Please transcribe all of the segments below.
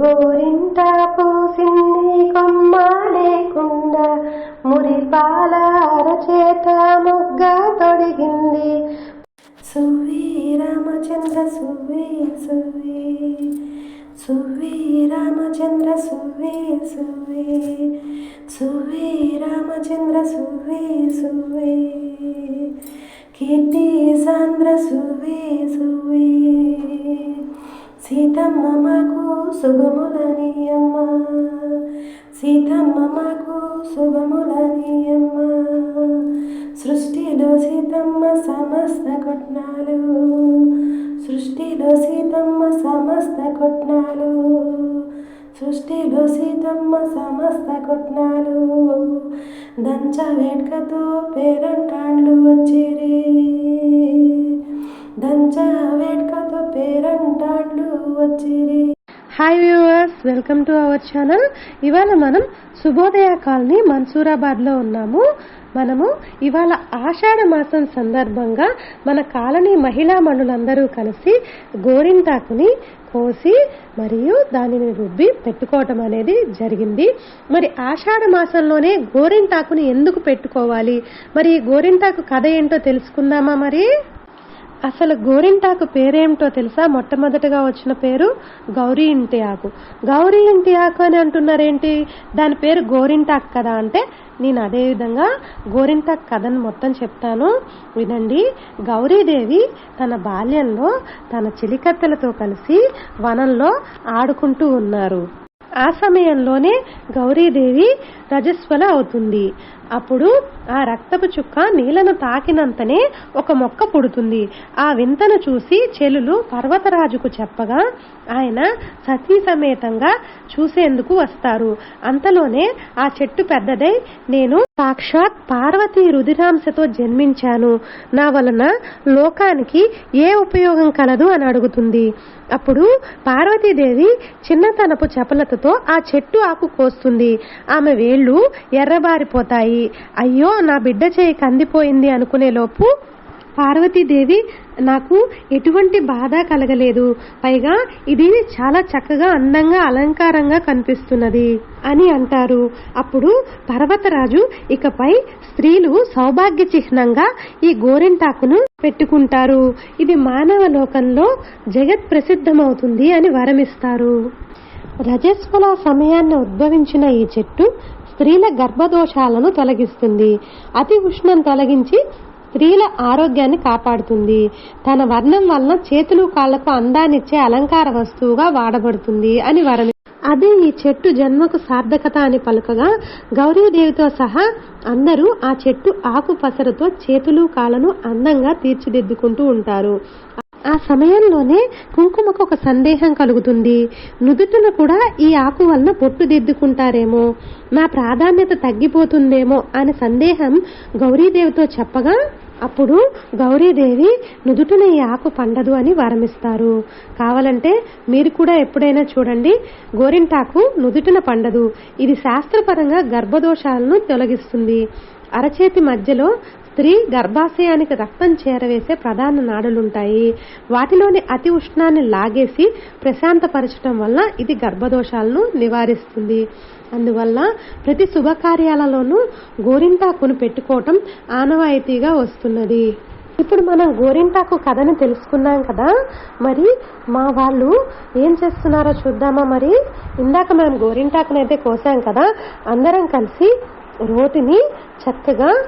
గోరింట పూసింది కొమ్మ లేకుండా మురిపాల అరచేత ముగ్గ తొడిగింది. సువ్వి రామచంద్ర సువి సువ్వి సువి. రామచంద్ర సువి సువే. సువి రామచంద్ర సువి సువే. కీర్తి సాంద్ర సువే సువే. సీతమ్మ మాకు శుభములని అమ్మ సీతమ్మ మాకు శుభములని అమ్మ సృష్టిలో సీతమ్మ సమస్త కొట్నాలు. సృష్టిలో సీతమ్మ సమస్త కొట్నాలు. సృష్టిలో సీతమ్మ సమస్త కొట్నాలు. దంచ వేడ్కతో పేరంటాండ్లు వచ్చిరి. దంచ వేడ్కతో పేరంటాండ్లు వచ్చిరి. Hi viewers welcome to our channel ఇవాళ మనం శుభోదయ కాలనీ మన్సూరాబాద్లో ఉన్నాము. మనము ఇవాళ ఆషాఢ మాసం సందర్భంగా మన కాలనీ మహిళా మనులందరూ కలిసి గోరింటాకుని కోసి మరియు దానిని రుబ్బి పెట్టుకోవటం అనేది జరిగింది. మరి ఆషాఢ మాసంలోనే గోరింటాకుని ఎందుకు పెట్టుకోవాలి? మరి ఈ గోరింటాకు కథ ఏంటో తెలుసుకుందామా మరి? అసలు గోరింటాకు పేరేమిటో తెలుసా? మొట్టమొదటగా వచ్చిన పేరు గౌరీ ఇంటి ఆకు. గౌరీ ఇంటి ఆకు అని అంటున్నారేంటి? దాని పేరు గోరింటాకు కదా అంటే నేను అదే విధంగా గోరింటాకు కథను మొత్తం చెప్తాను. వినండి. గౌరీదేవి తన బాల్యంలో తన చిలికత్తెలతో కలిసి వనంలో ఆడుకుంటూ ఉన్నారు. ఆ సమయంలోనే గౌరీదేవి రజస్వల అవుతుంది. అప్పుడు ఆ రక్తపు చుక్క నీళ్ళను తాకినంతనే ఒక మొక్క పుడుతుంది. ఆ వింతను చూసి చెలులు పర్వతరాజుకు చెప్పగా ఆయన సతీ సమేతంగా చూసేందుకు వస్తారు. అంతలోనే ఆ చెట్టు పెద్దదై నేను సాక్షాత్ పార్వతీ రుధిరాంశతో జన్మించాను. నా వలన లోకానికి ఏ ఉపయోగం కలదు అని అడుగుతుంది. అప్పుడు పార్వతీదేవి చిన్నతనపు చపలతతో ఆ చెట్టు ఆకు కోస్తుంది. ఆమె వేళ్ళు ఎర్రబారిపోతాయి. అయ్యో నా బిడ్డ చేయి కందిపోయింది అనుకునేలోపు పార్వతీదేవి నాకు ఎటువంటి బాధ కలగలేదు. పైగా ఇది చాలా చక్కగా అందంగా అలంకారంగా కనిపిస్తున్నది అని అంటారు. అప్పుడు పర్వతరాజు ఇకపై స్త్రీలు సౌభాగ్య చిహ్నంగా ఈ గోరింటాకును పెట్టుకుంటారు. ఇది మానవ లోకంలో జగత్ ప్రసిద్ధమవుతుంది అని వరమిస్తారు. రజస్వల సమయాన్ని ఉద్భవించిన ఈ చెట్టు స్త్రీల గర్భదోషాలను తొలగిస్తుంది. అతి ఉష్ణం తొలగించి స్త్రీల ఆరోగ్యాన్ని కాపాడుతుంది. తన వర్ణం వలన చేతులు కాళ్ళకు అందాన్నిచ్చే అలంకార వస్తువుగా వాడబడుతుంది అని వరం అదే ఈ చెట్టు జన్మకు సార్థకత అని పలుకగా గౌరీదేవితో సహా అందరూ ఆ చెట్టు ఆకు పసరుతో చేతులు కాళ్ళను అందంగా తీర్చిదిద్దుకుంటూ ఉంటారు. ఆ సమయంలోనే కుంకుమకు ఒక సందేహం కలుగుతుంది. నుదుటిన కూడా ఈ ఆకు వలన పొట్టు దిద్దుకుంటారేమో. నా ప్రాధాన్యత తగ్గిపోతుందేమో అనే సందేహం గౌరీదేవితో చెప్పగా అప్పుడు గౌరీదేవి నుదుటిన ఈ ఆకు పండదు అని వరమిస్తారు. కావాలంటే మీరు కూడా ఎప్పుడైనా చూడండి గోరింటాకు నుదుటిన పండదు. ఇది శాస్త్రపరంగా గర్భదోషాలను తొలగిస్తుంది. అరచేతి మధ్యలో స్త్రీ గర్భాశయానికి రక్తం చేరవేసే ప్రధాన నాడులుంటాయి. వాటిలోని అతి ఉష్ణాన్ని లాగేసి ప్రశాంతపరచడం వల్ల ఇది గర్భదోషాలను నివారిస్తుంది. అందువల్ల ప్రతి శుభకార్యాలలోనూ గోరింటాకును పెట్టుకోవటం ఆనవాయితీగా వస్తున్నది. ఇప్పుడు మనం గోరింటాకు కథని తెలుసుకున్నాం కదా. మరి మా వాళ్ళు ఏం చేస్తున్నారో చూద్దామా మరి? ఇందాక మనం గోరింటాకునైతే కోసాం కదా. అందరం కలిసి రోటిని చక్కగా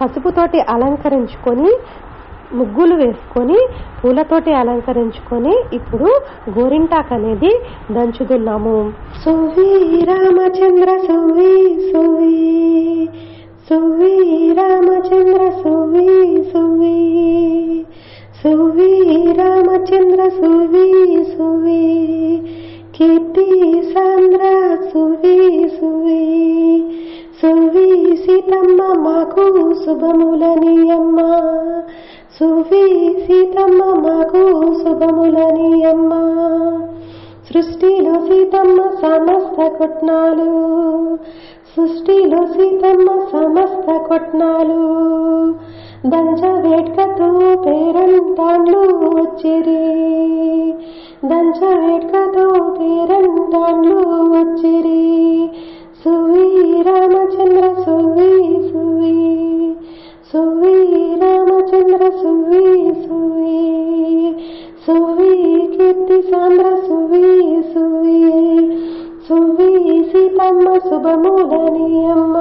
పసుపుతోటి అలంకరించుకొని ముగ్గులు వేసుకొని పూలతోటి అలంకరించుకొని ఇప్పుడు గోరింటాక్ అనేది దంచుతున్నాము. సువి రామచంద్ర సువి సువి. సువి రామచంద్ర సువి సువి. సువి రామచంద్ర సువి సువి. కీర్తి సాంద్ర సువి సువి. సువి సీతమ్మ మాకు శుభములని అమ్మ సువి సీతమ్మ మాకు శుభములని అమ్మ సృష్టిలో సీతమ్మ సమస్త కొట్నాలు. సృష్టిలో సీతమ్మ సమస్త కొట్నాలు. దంచ వేట్కతో పేరంటాండ్లు వచ్చిరి. దంచ వేట్కతో పేరంటాండ్లు వచ్చిరి. సువి రామచంద్ర సువి సువి. సువి రామచంద్ర సువి సువి. సువి కీర్తి సాంద్ర సువి సువి. సువి సీతమ్మ శుభములనియమ్మ.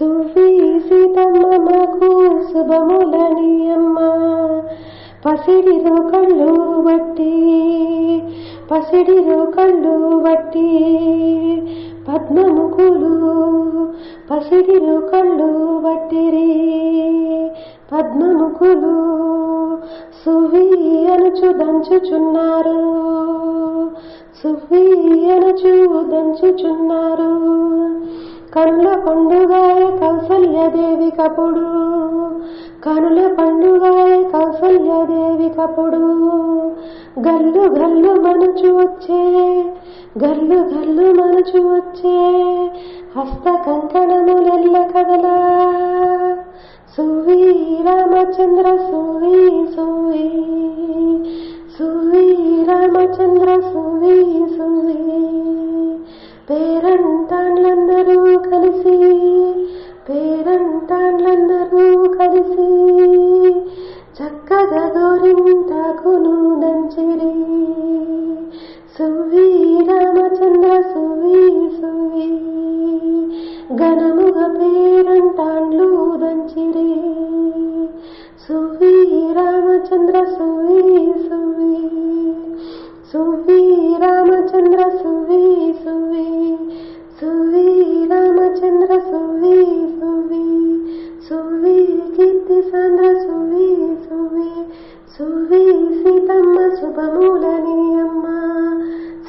సువి సీతమ్మ మాకు శుభములని అమ్మ కళ్ళు బట్టి పసిడిరు కళ్ళు బట్టి పద్మముఖులు పసిడిరు కళ్ళు బట్టిరి పద్మముఖులు సువి అనుచు దంచుచున్నారు. సువి అనుచు దంచుచున్నారు. కనుల పండుగాయ కౌసల్యదేవి కపుడు. కనుల పండుగాయ కౌసల్యదేవి కపుడు. గల్లు గల్లు మనుచు వచ్చే గల్లు గల్లు మనుచు వచ్చే హస్త కంకణములెల్ల కదలా. సువి రామచంద్ర సువి సువి. సువి రామచంద్ర సువి సువి. పేరంటాండ్లందరూ కలిసి పేరంటాండ్లందరూ కలిసి చక్కగా గోరింటాకును దంచిరి. సువి రామచంద్ర సువి సువి ఘనముగ పేరంటాండ్లు దంచిరి. సువి రామచంద్ర సువి సువి సువి రామచంద్ర సువి సువి. సువి రామచంద్ర సువి సువి. సువి కీర్తి సాంద్ర సువి సువి. సువి సీతమ్మ శుభమూలనీయమ్మ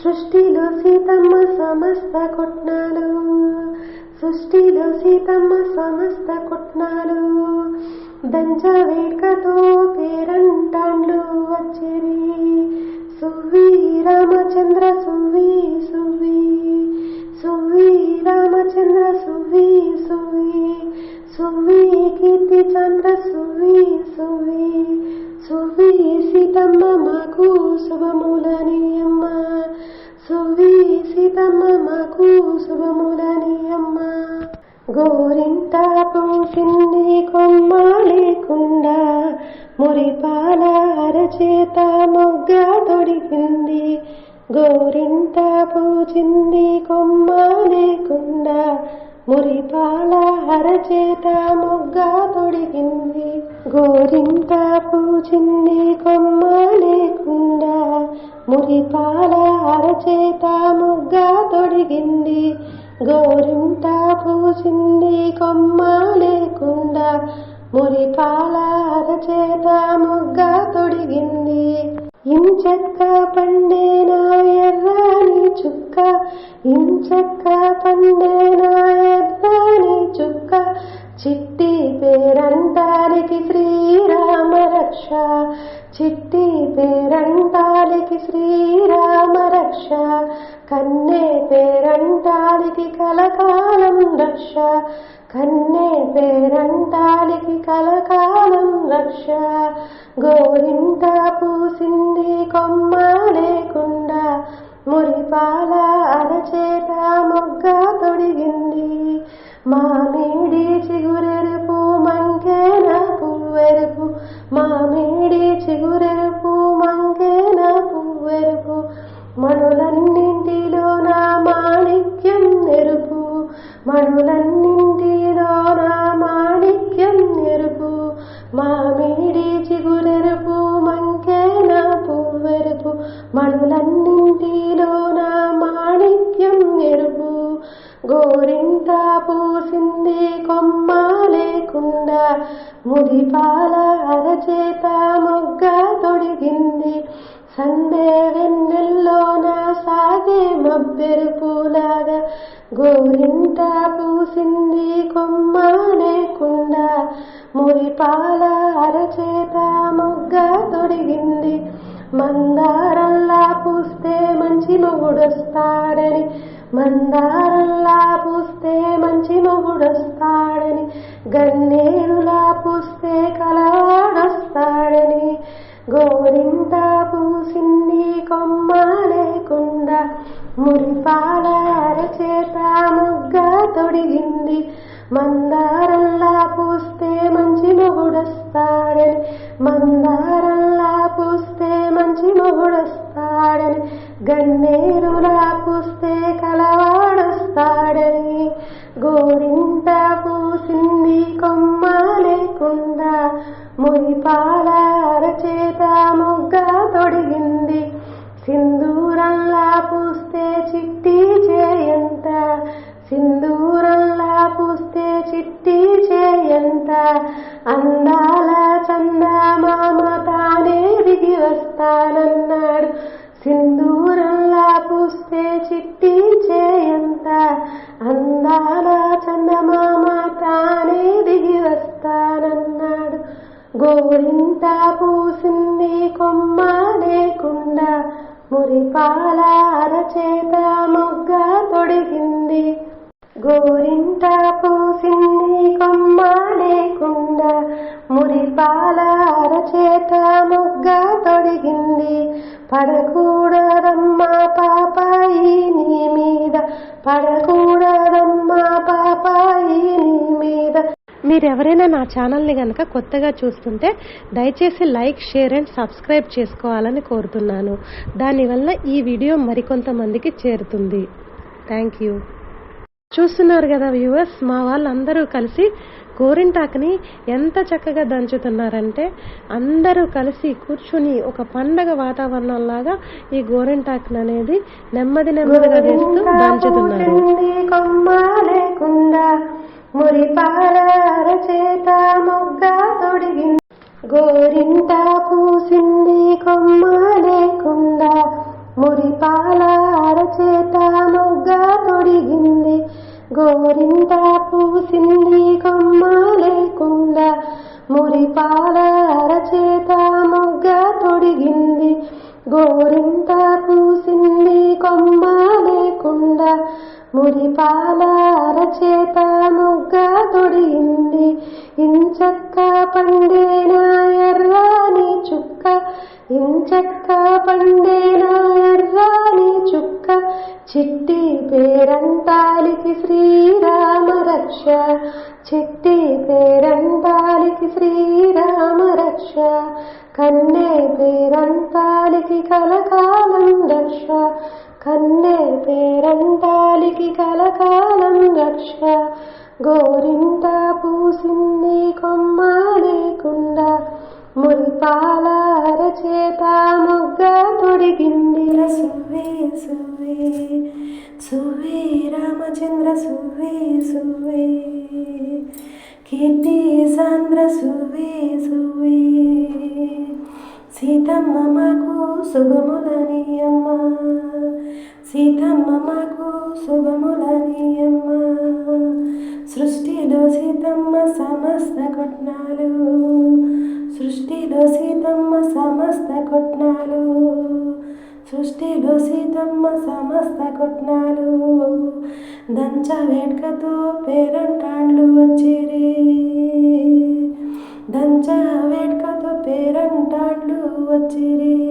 సృష్టిలో సీతమ్మ సమస్త కుట్నాలు. సృష్టిలో సీతమ్మ సమస్త కుట్నాలు. దంచ వేడుకతో పేరంటాండ్లు వచ్చే సువి రామచంద్ర సువి సువి సువి రామచంద్ర సువి సువి సువి కీర్తి చంద్ర సువి సువి సువి సీతమ్మ మాకు శుభములని అమ్మ. సువి సీతమ్మ మాకు శుభములని అమ్మ. గోరింత పూసింది కొమ్మ లేకుండా మురిపాల అరచేత మొగ్గ తొడిగింది. గోరింత పూచింది కొమ్మ లేకుండా మురిపాల అరచేత మొగ్గ తొడిగింది. గోరింత పూచింది కొమ్మ లేకుండా మురిపాల అరచేత మొగ్గ తొడిగింది. గోరింత పూచింది కొమ్మ లేకుండా మురిపాల అరచేత ముగ్గా తొడిగింది. ఇంచక్క పండేనా ఎర్రని చుక్క ఇంచక్క పండేనా ఎర్రని చుక్క చిట్టి పేరంటానికి శ్రీరామ రక్ష చిట్టి పేరంటానికి శ్రీరామ రక్ష కన్నే పేరంటానికి కలకాలం రక్ష కన్నే పేరంటాలికి కలకాలం రక్ష. గోరింట పూసింది కొమ్మ లేకుండా మురిపాల అరచేత మొగ్గ తొడిగింది. మామిడి చిగురెరుపు మంకే పూసింది కొమ్మ లేకుండా మురిపాల అరచేత మొగ్గ తొడిగింది. మందారంలా పూస్తే మంచి మొగుడొస్తాడని. మందారంలా పూస్తే మంచి మొగుడొస్తాడని. గన్నే గన్నేరులా పూస్తే కలవాడొస్తాడని మురిపాల అరచేత మొగ్గ తొడిగింది. గోరింట పూసింది కొమ్మ లేకుండా మురిపాల అరచేత మొగ్గ తొడిగింది. పడకూడదమ్మా పాపాయి నీ మీద. పడ మీరు ఎవరైనా నా ఛానల్ని కనుక కొత్తగా చూస్తుంటే దయచేసి లైక్ షేర్ అండ్ సబ్స్క్రైబ్ చేసుకోవాలని కోరుతున్నాను దానివల్ల ఈ వీడియో మరికొంతమందికి చేరుతుంది థ్యాంక్ యూ చూస్తున్నారు కదా వ్యూవర్స్ మా వాళ్ళందరూ కలిసి గోరింటాకుని ఎంత చక్కగా దంచుతున్నారంటే అందరూ కలిసి కూర్చుని ఒక పండగ వాతావరణంలాగా ఈ గోరింటాకుని అనేది నెమ్మది నెమ్మదిగా వేస్తూ దంచుతున్నారు కొమ్మ మురిపాల చేత మొగ్గ తొడిగింది గోరింట పూసింది కొమ్మ లేకుండా మురిపాల చేత మొగ్గ తొడిగింది. గోరింత పూసింది కొమ్మ లేకుండా మురిపాల చేత మొగ్గ తొడిగింది. గోరింత పూసింది కొమ్మ లేకుండా మురిపాల చేత ముగ్గ తొడిగింది. ఇంచక్క పండేనా ఎర్రాని చుక్క. ఇంచక్క పండేనా ఎర్రాని చుక్క. చిట్టి పేరంతాలికి శ్రీరామ రక్ష. చిట్టి పేరంతాలికి శ్రీరామ రక్ష. కన్నే పేరంతాలికి కలకాలం రక్ష కన్నే పేరంతాలికి కలకాలం రక్ష గోరింత పూసింది కొమ్మ లేకుండా మురిపాల అరచేత మొగ్గ తొడిగింది. సువే సువే సువే రామచంద్ర సువే సువే. కీర్తి సాంద్ర సువే సువే. సీతమ్మ మాకు శుభములని అమ్మ. సీతమ్మ మాకు శుభములని సృష్టిలో సీతమ్మ సమస్త కొట్నాలు. సృష్టిలో సీతమ్మ సమస్త కొట్నాలు. సృష్టిలో సీతమ్మ సమస్త కొట్నాలు. దంచ వేడుకతో పేరంటాండ్లు వచ్చిరి. దంచ వేడుకతో పేరంటాండ్లు వచ్చిరి.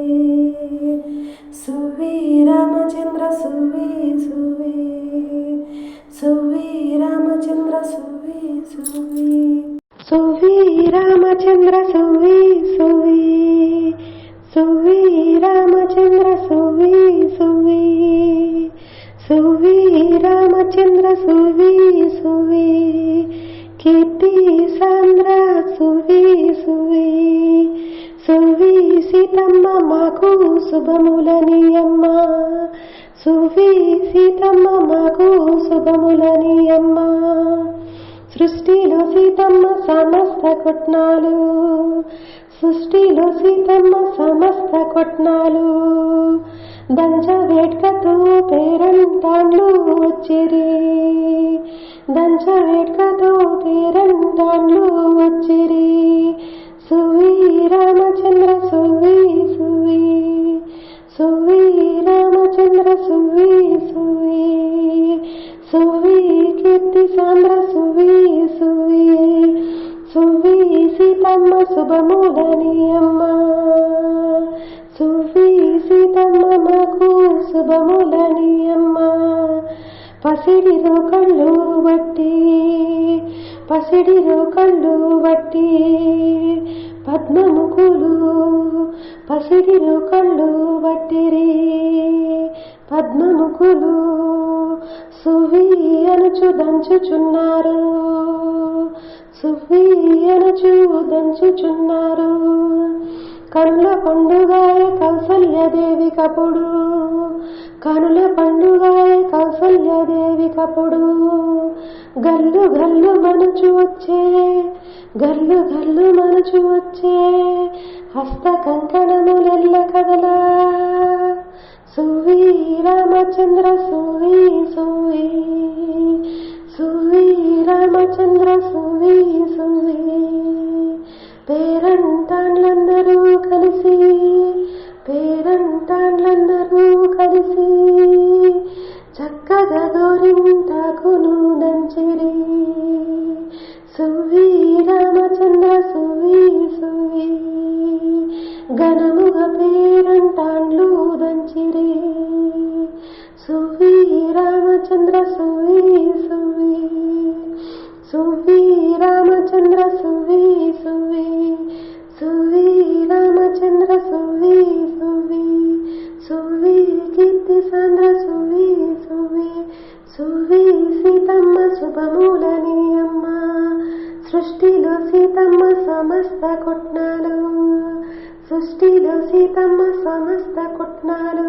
సీతమ్మ సమస్త కొట్నాలు. సృష్టిలో సీతమ్మ సమస్త కొట్నాలు. దంచ వేట్కతో పేరంటాండ్లు వచ్చిరి. దంచ వేట్కతో పేరంటాండ్లు వచ్చిరి. సువి రామచంద్ర సువి సువి. సువి రామచంద్ర సువి సువి. కీర్తి సాంద్ర సువి సువి సువి సీతమ్మ శుభములనియమ్మ. సువీ సువి సీతమ్మ మాకు శుభముల శుభములని కళ్ళు బట్టి పసిడిరు కళ్ళు బట్టి పద్మముఖులు పసిడిరు కళ్ళు బట్టిరి పద్మముఖులు సువి అనుచు దంచుచున్నారు సువి అనుచు దంచుచున్నారు కనుల పండుగాయ కౌసల్యదేవి కపుడు. కనుల పండుగాయ కౌసల్యదేవి కపుడు. గల్లు గల్లు మనుచు వచ్చే గల్లు గల్లు మనుచు వచ్చే హస్త కంకణములెల్ల కదలా. సువి రామచంద్ర సువి సువి. సువి రామచంద్ర సువి సువి. పేరంటాన్లందరూ కలిసి పేరంటాన్లందరూ కలిసి చక్కగా గోరింటాకును దంచిరి. సువి రామచంద్ర సువి సువి. ఘనముగ పేరంటాండ్లు దంచిరి. సువి రామచంద్ర సువి సువి. సువి రామచంద్ర సువి సువి. సువి రామచంద్ర సువి సువి. సృష్టిలో సీతమ్మ సమస్త కుట్నాలు.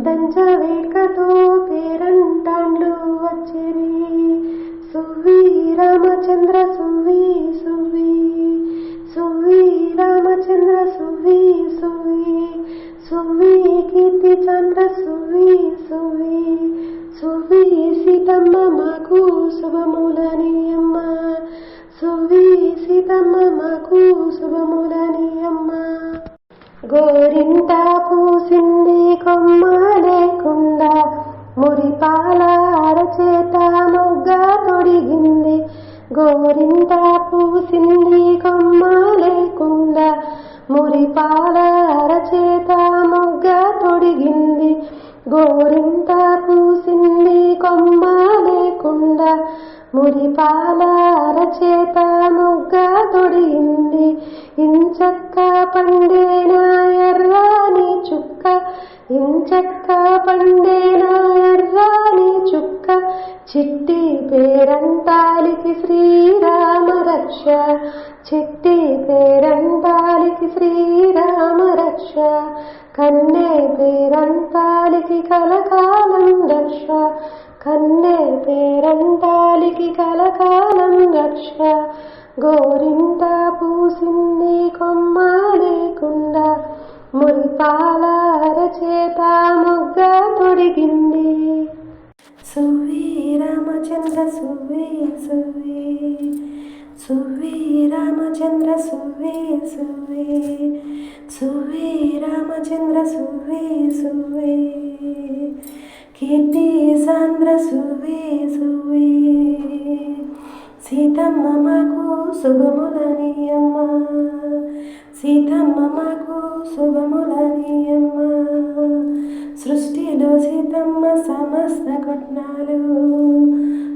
దంచ వేడుకతో పేరంటాండ్లు వచ్చిరి సువ్వి రామచంద్ర సువ్వి సువ్వి. సువ్వి రామచంద్ర సువ్వి సువ్వి. సువ్వి కీర్తి చంద్ర సువ్వి సువ్వి. సువ్వి సీతమ్మ మాకు శుభములని అమ్మ సువ్వి సీతమ్మ మాకు శుభములని చిట్టి పేరంటాలికి శ్రీరామ రక్ష చిట్టి పేరంటాలికి శ్రీరామ రక్ష కన్నే పేరంటాలికి కలకాలం రక్ష కన్నే పేరంటాలికి కలకాలం రక్ష గోరింట పూసింది కొమ్మ లేకుండా. మురిపాల అరచేత మొగ్గ తొడిగింది. సువి రామచంద్ర సువి సువి. సువి రామచంద్ర సువి సువి. సువి రామచంద్ర సువి సువి. కీర్తి సాంద్ర సువి సువి. సీతమ్మ మాకు శుభములని అమ్మ. సీతమ్మ మాకు శుభములని అమ్మ. సృష్టిలో సీతమ్మ సమస్త కొట్నాలు.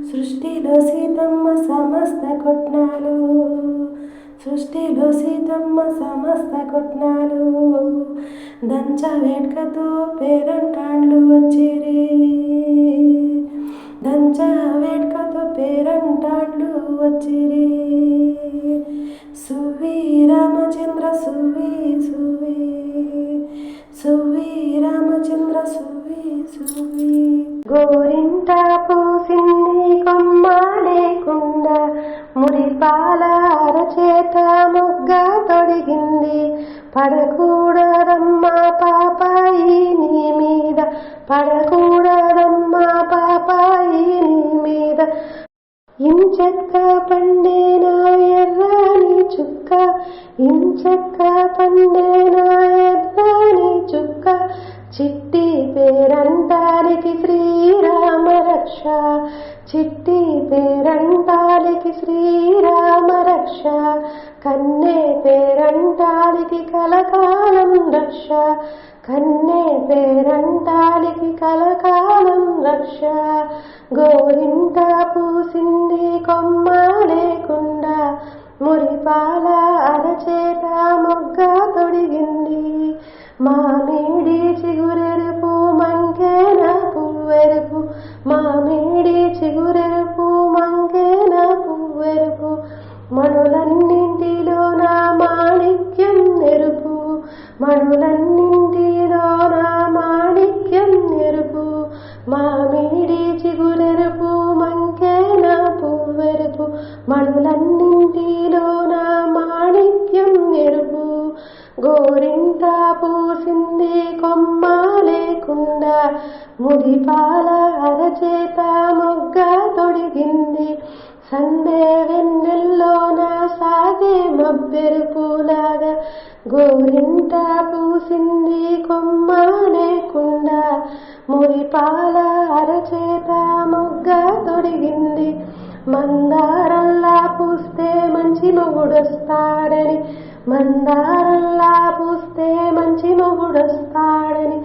సృష్టిలో సీతమ్మ సమస్త కొట్నాలు. సృష్టిలో సీతమ్మ సమస్త కొట్నాలు. దంచ వేడుకతో పేరంటాండ్లు వచ్చిరి. దంచ వేడుకతో పేరంటాండ్లు వచ్చిరి. సువి రామచంద్ర సువి సువి పేరంటాలికి శ్రీరామ రక్ష కన్నే పేరంటాలికి కలకాలం రక్ష కన్నే పేరంటాలికి కలకాలం రక్ష గోరింత పూసింది కొమ్మ లేకుండా. మురిపాల అరచేత మొగ్గ తొడిగింది. మామిడి చిగురెరుపు మంకేన పువ్వెరుపు మామిడి മണുലന്നിന്തിരോരാ ദോരാമാണിക്യം നിർഭൂ മാമിടി మొగుడొస్తాడని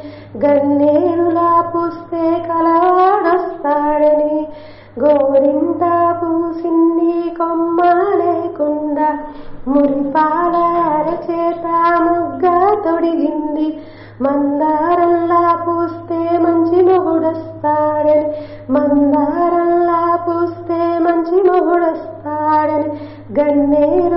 గన్నేరులా పూస్తే కలవాడొస్తాడని గోరింత పూసింది కొమ్మ లేకుండా మురిపాల అరచేత ముగ్గ తొడిగింది మందారంలా పూస్తే మంచి మొగుడొస్తాడని మందారంలా పూస్తే మంచి మొగుడొస్తాడని గన్నేరు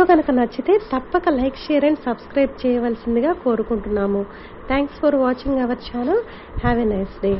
వీడియో కనుక నచ్చితే తప్పక లైక్ షేర్ అండ్ సబ్స్క్రైబ్ చేయవలసిందిగా కోరుకుంటున్నాము. Thanks for watching our channel have a nice day